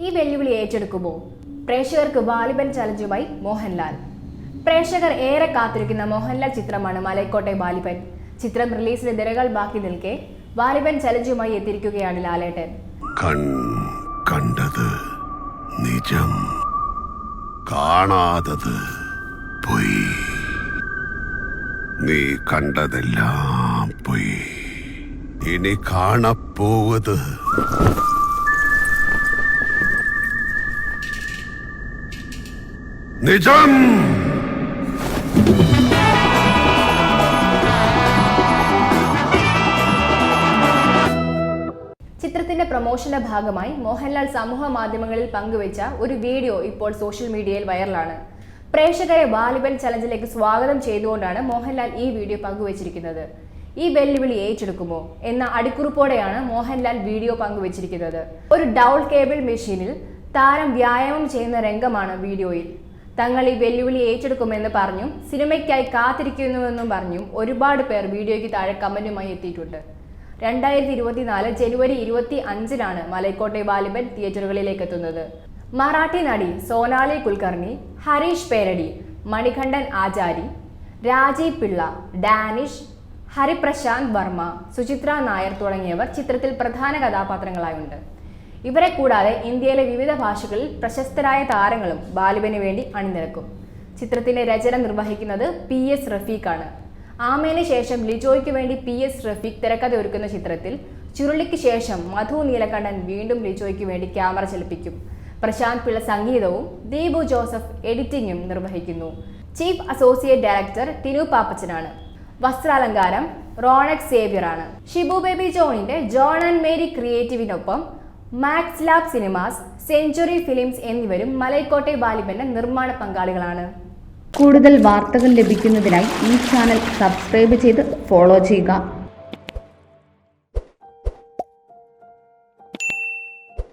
ഈ വെല്ലുവിളി ഏറ്റെടുക്കുമോ? പ്രേക്ഷകർക്ക് വാലിബൻ ചലഞ്ചുമായി മോഹൻലാൽ. പ്രേക്ഷകർ ഏറെ കാത്തിരിക്കുന്ന മോഹൻലാൽ ചിത്രമാണ് മലൈക്കോട്ടെ വാലിബൻ. ചിത്രം റിലീസിന് ദിനകൾ ബാക്കി നിൽക്കെ വാലിബൻ ചലഞ്ചുമായി എത്തിയിരിക്കുകയാണ് ലാലേട്ടൻ. കണ്ടത് നിജം. കാണാതത് പോയി. നീ കണ്ടതെല്ലാം പോയി. ഇനി കാണപ്പോവത് നിജം. ചിത്രത്തിന്റെ പ്രൊമോഷന്റെ ഭാഗമായി മോഹൻലാൽ സമൂഹ മാധ്യമങ്ങളിൽ പങ്കുവച്ച ഒരു വീഡിയോ ഇപ്പോൾ സോഷ്യൽ മീഡിയയിൽ വൈറലാണ്. പ്രേക്ഷകരെ വാലിബൻ ചലഞ്ചിലേക്ക് സ്വാഗതം ചെയ്തുകൊണ്ടാണ് മോഹൻലാൽ ഈ വീഡിയോ പങ്കുവച്ചിരിക്കുന്നത്. ഈ വെല്ലുവിളി ഏറ്റെടുക്കുമോ എന്ന അടിക്കുറിപ്പോടെയാണ് മോഹൻലാൽ വീഡിയോ പങ്കുവച്ചിരിക്കുന്നത്. ഒരു ഡൗൾ കേബിൾ മെഷീനിൽ താരം വ്യായാമം ചെയ്യുന്ന രംഗമാണ് വീഡിയോയിൽ. തങ്ങൾ ഈ വെല്ലുവിളി ഏറ്റെടുക്കുമെന്ന് പറഞ്ഞും സിനിമയ്ക്കായി കാത്തിരിക്കുന്നുവെന്നും പറഞ്ഞു ഒരുപാട് പേർ വീഡിയോയ്ക്ക് താഴെ കമന്റുമായി എത്തിയിട്ടുണ്ട്. രണ്ടായിരത്തി ഇരുപത്തിനാല് ജനുവരി ഇരുപത്തി അഞ്ചിനാണ് മലൈക്കോട്ടെ ബാലിബൻ തിയേറ്ററുകളിലേക്ക് എത്തുന്നത്. മറാഠി നടി സോനാലി കുൽക്കർണി ഹരീഷ് പേരടി മണികണ്ഠൻ ആചാരി രാജീവ് പിള്ള ഡാനിഷ് ഹരിപ്രശാന്ത് വർമ്മ സുചിത്ര നായർ തുടങ്ങിയവർ ചിത്രത്തിൽ പ്രധാന കഥാപാത്രങ്ങളായുണ്ട്. ഇവരെ കൂടാതെ ഇന്ത്യയിലെ വിവിധ ഭാഷകളിൽ പ്രശസ്തരായ താരങ്ങളും ബാലുവിന് വേണ്ടി അണിനിരക്കും. ചിത്രത്തിന്റെ രചന നിർവഹിക്കുന്നത് പി എസ് റഫീഖാണ്. ആമേന് ശേഷം ലിജോയ്ക്ക് വേണ്ടി പി എസ് റഫീഖ് തിരക്കഥ ഒരുക്കുന്ന ചിത്രത്തിൽ ചുരുളിക്ക് ശേഷം മധു നീലകണ്ഠൻ വീണ്ടും ലിജോയ്ക്ക് വേണ്ടി ക്യാമറ ചലിപ്പിക്കും. പ്രശാന്ത് പിള്ള സംഗീതവും ദീപു ജോസഫ് എഡിറ്റിംഗും നിർവഹിക്കുന്നു. ചീഫ് അസോസിയേറ്റ് ഡയറക്ടർ ടിനു പാപ്പച്ചനാണ്. വസ്ത്രാലങ്കാരം റോണക് സേവ്യറാണ്. ഷിബു ബേബി ജോണിന്റെ John and Mary ക്രിയേറ്റീവിനൊപ്പം Max Lab Cinemas Century Films എന്നിവരും മലൈക്കോട്ടെ ബാലിബന്റെ നിർമ്മാണ പങ്കാളികളാണ്. കൂടുതൽ വാർത്തകൾ ലഭിക്കുന്നതിനായി ഈ ചാനൽ സബ്സ്ക്രൈബ് ചെയ്ത് ഫോളോ ചെയ്യുക.